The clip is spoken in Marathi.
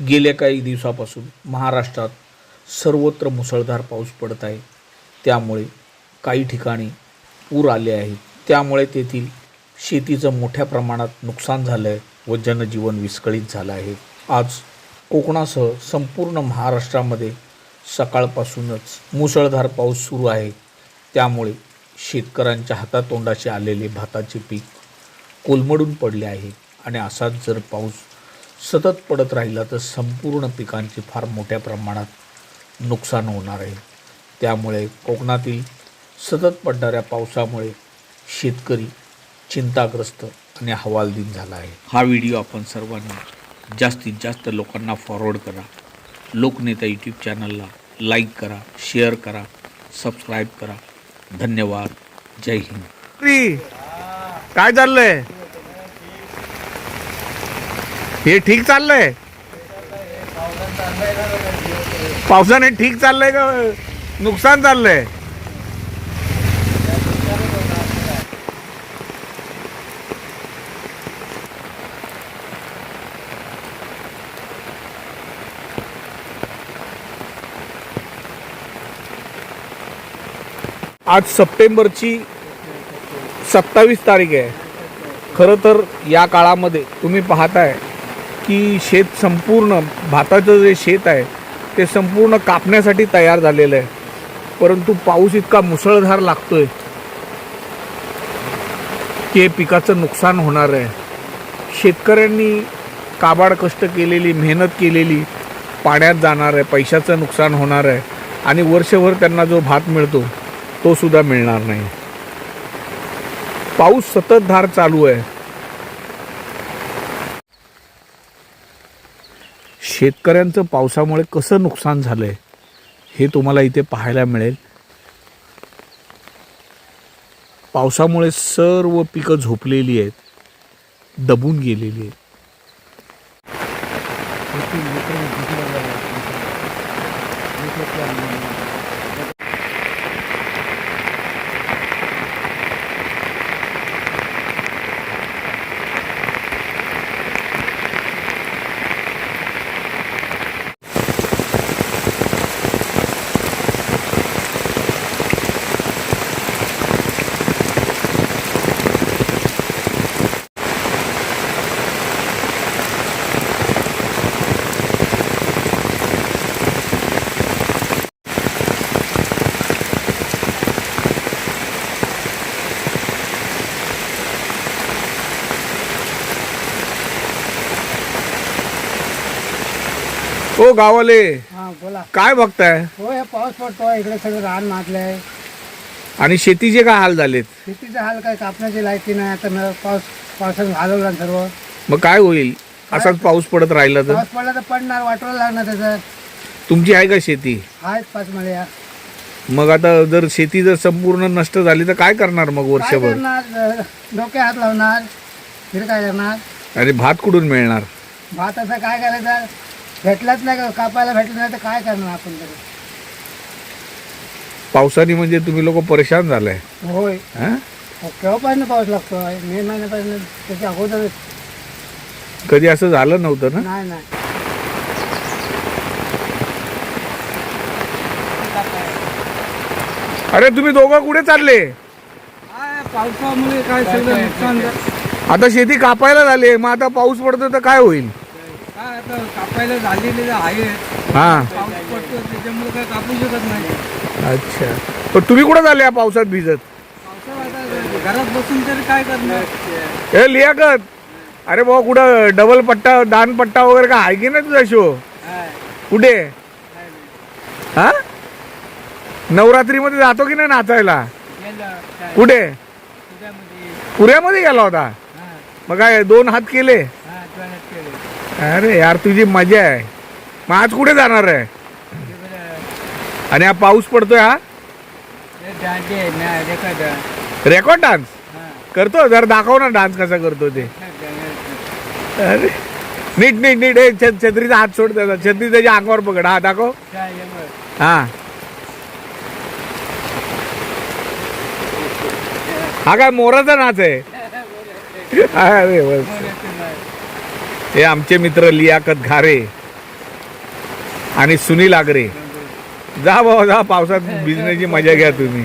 गेल्या काही दिवसापासून महाराष्ट्रात सर्वत्र मुसळधार पाऊस पडत आहे. त्यामुळे काही ठिकाणी पूर आले आहेत. त्यामुळे तेथील शेतीचं मोठ्या प्रमाणात नुकसान झालं आहे व जनजीवन विस्कळीत झालं आहे. आज कोकणासह संपूर्ण महाराष्ट्रामध्ये सकाळपासूनच मुसळधार पाऊस सुरू आहे. त्यामुळे शेतकऱ्यांच्या हातातोंडाशी आलेले भाताचे पीक कोलमडून पडले आहे आणि असाच जर पाऊस सतत पडत राहिला तर संपूर्ण पिकांचे फार मोठ्या प्रमाणात नुकसान होणार आहे. त्यामुळे कोकणातील सतत पडणाऱ्या पावसामुळे शेतकरी चिंताग्रस्त आणि हवालदिन झाला आहे. हा व्हिडिओ आपण सर्वांनी जास्तीत जास्त लोकांना फॉरवर्ड करा. लोकनेता यूट्यूब चॅनलला लाईक करा शेअर करा सबस्क्राईब करा. धन्यवाद. जय हिंद. काय चाललंय? हे ठीक चाललंय? पावसाने ठीक चाललंय का? नुकसान चाललंय? आज सप्टेंबरची सत्तावीस तारीख आहे. खरं तर या काळामध्ये तुम्ही पाहताय की शेत संपूर्ण भाताचं जे शेत आहे ते संपूर्ण कापण्यासाठी तयार झालेलं आहे. परंतु पाऊस इतका मुसळधार लागतोय की हे पिकाचं नुकसान होणार आहे. शेतकऱ्यांनी काबाड कष्ट केलेली मेहनत केलेली पाण्यात जाणार आहे पैशाचं नुकसान होणार आहे आणि वर्षभर त्यांना जो भात मिळतो तोसुद्धा मिळणार नाही. पाऊस सतत धार चालू आहे. शेतकऱ्यांचं पावसामुळे कसं नुकसान झालं आहे हे तुम्हाला इथे पाहायला मिळेल. पावसामुळे सर्व पिकं झोपलेली आहेत दबून गेलेली आहेत. ओ गावाले. हा बोला. काय बघताय? हो हे पाऊस पडतोय. इकडे सगळं रान मातलंय आणि शेतीचे काय हाल झालेत? शेतीचा हाल काय कापण्याची लायकी नाही. आता न- पाऊस पावसानं घालवला सर्व. मग काय होईल? असाच पाऊस पडत राहिला तर? पाऊस पडला तर पडणार. वाटवायला लागणार त्याचं. तुमची आहे का शेती? आहेत पाच मळ्या. मग आता जर शेती जर संपूर्ण नष्ट झाली तर काय करणार मग काय वर्षभर? करणार? डोके हात लावणार. फिर काय करणार? आणि भात कुठून मिळणार? भात असं काय करायचं? भेटलाच नाही का? कापायला भेटलं नाही तर काय करणार आपण तरी? पावसाने म्हणजे तुम्ही लोक परेशान झालाय. होय. हा? केव्हापासून पाऊस लागतोय? मे महिन्यापासून त्याच्या अगोदर कधी असं झालं नव्हतं ना? नाही नाही. अरे तुम्ही दोघं कुठे चालले? पावसामुळे काय सगळं नुकसान. आता शेती कापायला झाली मग आता पाऊस पडतो तर काय होईल? काय आता कापायला झालेले आहे हा. पाऊस पडतो त्याच्यामुळे काय कापू शकत नाही. अच्छा. पण तुम्ही कुठं झाले या पावसात भिजत? पावसाळ्यात आता घरात बसून तरी काय करणार? हे लियाकत. अरे भाऊ कुठं डबल पट्टा दान पट्टा वगैरे काय आहे की नाही तुझा शो कुठे? हा? नवरात्रीमध्ये जातो की नाही नाचायला? कुठे? पुऱ्यामध्ये गेला होता? मग काय दोन हात केले. अरे यार तुझी मजा आहे. मग आज कुठे जाणार आहे? आणि हा पाऊस पडतोय हा? रेकॉर्ड डान्स करतो जरा दाखव ना डान्स कसा करतो ते. अरे नीट नीट नीट. छ- छत्रीचा हात सोड त्याचा. छत्री त्याच्या अंगावर पकड. हा दाखव. हा. हा काय मोराचा नाच आहे? अरे बस. हे आमचे मित्र लियाकत घारे आणि सुनील आगरे. जा भाऊ जा पावसात बिझनेसची मजा घ्या तुम्ही.